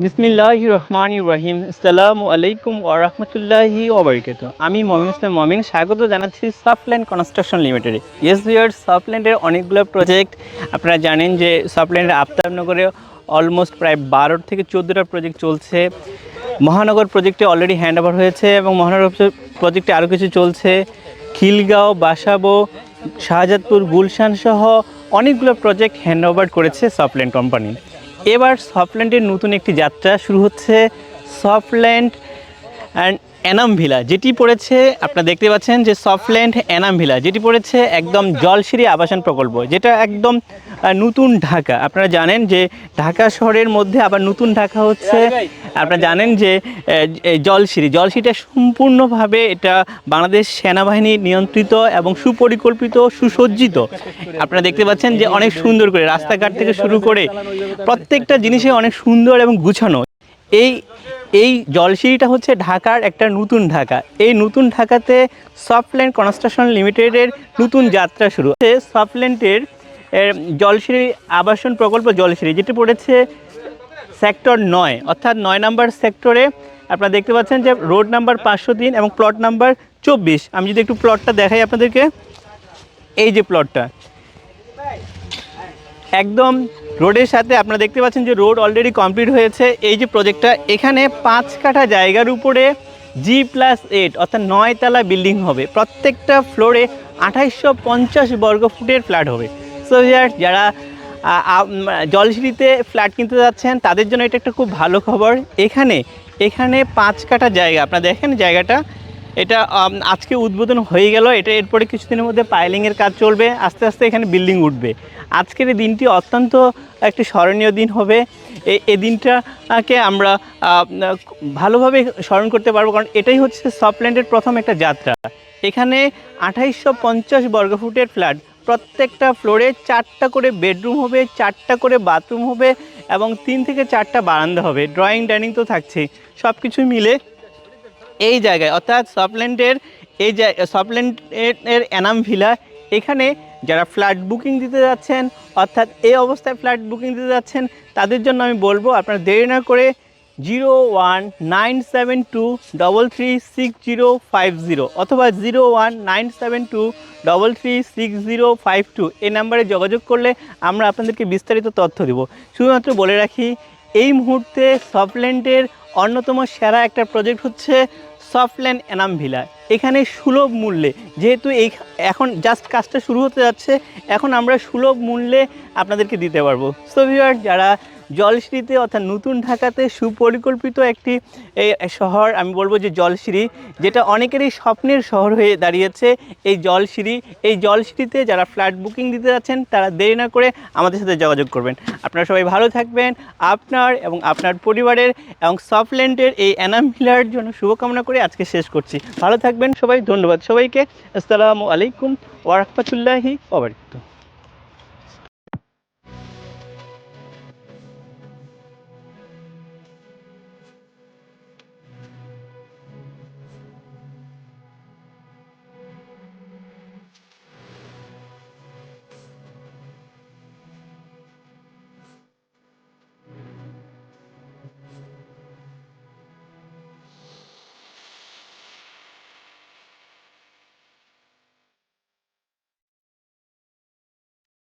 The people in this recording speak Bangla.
বিসমিল্লাহ রহমান রহিম আসসালামু আলাইকুম ওরহমতুল্লাহি ওবরকাত আমি মমিন ইসলাম মমিন, স্বাগত জানাচ্ছি সফটল্যান্ড কনস্ট্রাকশন লিমিটেডে। ইয়েস ভিয়ার সফটল্যান্ডের অনেকগুলো প্রজেক্ট আপনারা জানেন যে সফটল্যান্ডের আফতাবনগরে অলমোস্ট প্রায় বারো থেকে চোদ্দোটা প্রজেক্ট চলছে। মহানগর প্রজেক্টে অলরেডি হ্যান্ড ওভার হয়েছে এবং মহানগর প্রজেক্টে আরও কিছু চলছে। খিলগাঁও, বাসাবো, শাহজাদপুর, গুলশান সহ অনেকগুলো প্রজেক্ট হ্যান্ড ওভার করেছে সফটল্যান্ড কোম্পানি এবার সফটল্যান্ডের নতুন একটি যাত্রা শুরু হচ্ছে। সফটল্যান্ড অ্যান্ড এনাম ভিলা যেটি পড়েছে আপনারা দেখতে পাচ্ছেন যে সফটল্যান্ড এনাম ভিলা যেটি পড়েছে একদম জলসিঁড়ি আবাসন প্রকল্প যেটা একদম নতুন ঢাকা। আপনারা জানেন যে ঢাকা শহরের মধ্যে আবার নতুন ঢাকা হচ্ছে। আপনারা জানেন যে জলসিঁড়ি জলসিঁড়িটা সম্পূর্ণভাবে এটা বাংলাদেশ সেনাবাহিনী নিয়ন্ত্রিত এবং সুপরিকল্পিত সুসজ্জিত। আপনারা দেখতে পাচ্ছেন যে অনেক সুন্দর করে রাস্তাঘাট থেকে শুরু করে প্রত্যেকটা জিনিসে অনেক সুন্দর এবং গুছানো। এই এই জলসিঁড়িটা হচ্ছে ঢাকার একটা নতুন ঢাকা। এই নতুন ঢাকাতে সফটল্যান্ড কনস্ট্রাকশন লিমিটেডের নতুন যাত্রা শুরু। সফটল্যান্ডের জলসিঁড়ি আবাসন প্রকল্প জলসিঁড়ি, যেটি পড়েছে সেক্টর নয়, অর্থাৎ নয় নাম্বার সেক্টরে। আপনারা দেখতে পাচ্ছেন যে রোড নাম্বার পাঁচশো তিন এবং প্লট নাম্বার চব্বিশ। আমি যদি একটু প্লটটা দেখাই আপনাদেরকে। এই যে প্লটটা। একদম রোডের সাথে আপনারা দেখতে পাচ্ছেন যে রোড অলরেডি কমপ্লিট হয়েছে। এই যে প্রজেক্টটা এখানে পাঁচ কাঠা জায়গার উপরে জি প্লাস এইট অর্থাৎ নয়তলা বিল্ডিং হবে। প্রত্যেকটা ফ্লোরে আঠাইশশো পঞ্চাশ বর্গ ফুটের ফ্ল্যাট হবে। সো যারা জলসিঁড়িতে ফ্ল্যাট কিনতে যাচ্ছেন, তাদের জন্য এটা একটা খুব ভালো খবর। এখানে এখানে পাঁচ কাঠা জায়গা। আপনারা দেখেন জায়গাটা, এটা আজকে উদ্বোধন হয়ে গেল। এটা এরপরে কিছুদিনের মধ্যে পাইলিংয়ের কাজ চলবে। আস্তে আস্তে এখানে বিল্ডিং উঠবে। আজকের এই দিনটি অত্যন্ত একটি স্মরণীয় দিন হবে। এই দিনটাকে আমরা ভালোভাবে স্মরণ করতে পারব কারণ এটাই হচ্ছে সফটল্যান্ডের প্রথম একটা যাত্রা। এখানে আঠাইশশো পঞ্চাশ বর্গফুটের ফ্ল্যাট, প্রত্যেকটা ফ্লোরে চারটা করে বেডরুম হবে, চারটা করে বাথরুম হবে এবং তিন থেকে চারটা বারান্দা হবে। ড্রয়িং, ডাইনিং তো থাকছেই। সব কিছু মিলে এই জায়গায়, অর্থাৎ সফটল্যান্ডের এই সফটল্যান্ডের এর এনাম ভিলা এখানে যারা ফ্ল্যাট বুকিং দিতে যাচ্ছেন, অর্থাৎ এই অবস্থায় ফ্ল্যাট বুকিং দিতে যাচ্ছেন, তাদের জন্য আমি বলব আপনারা দেরি না করে zero one nine seven two double three six zero five zero অথবা zero one nine seven two double three six zero five two এই নাম্বারে যোগাযোগ করলে আমরা আপনাদেরকে বিস্তারিত তথ্য দেব। শুধুমাত্র বলে রাখি, এই মুহূর্তে সফটল্যান্ডের অন্যতম সেরা একটা প্রজেক্ট হচ্ছে সফটল্যান্ড এনাম ভিলা। এখানে সুলভ মূল্যে, যেহেতু এই এখন জাস্ট কাজটা শুরু হতে যাচ্ছে, এখন আমরা সুলভ মূল্যে আপনাদেরকে দিতে পারব। সো ভিউয়ার যারা জলশ্রীতে, অর্থাৎ নতুন ঢাকাতে সুপরিকল্পিত একটি শহর, আমি বলব যে জলশ্রী, যেটা অনেকেরই স্বপ্নের শহর হয়ে দাঁড়িয়েছে। এই জলশ্রী, এই জলশ্রীতে যারা ফ্ল্যাট বুকিং দিতে যাচ্ছেন, তারা দেরি না করে আমাদের সাথে যোগাযোগ করবেন। আপনারা সবাই ভালো থাকবেন, আপনার এবং আপনার পরিবারের এবং সফটল্যান্ডের এই অ্যানাম ভিলার জন্য শুভকামনা করে আজকে শেষ করছি। ভালো থাকবেন সবাই, ধন্যবাদ সবাইকে। আসসালামু আলাইকুম ওরহমতুল্লাহি ওবরকাতুহ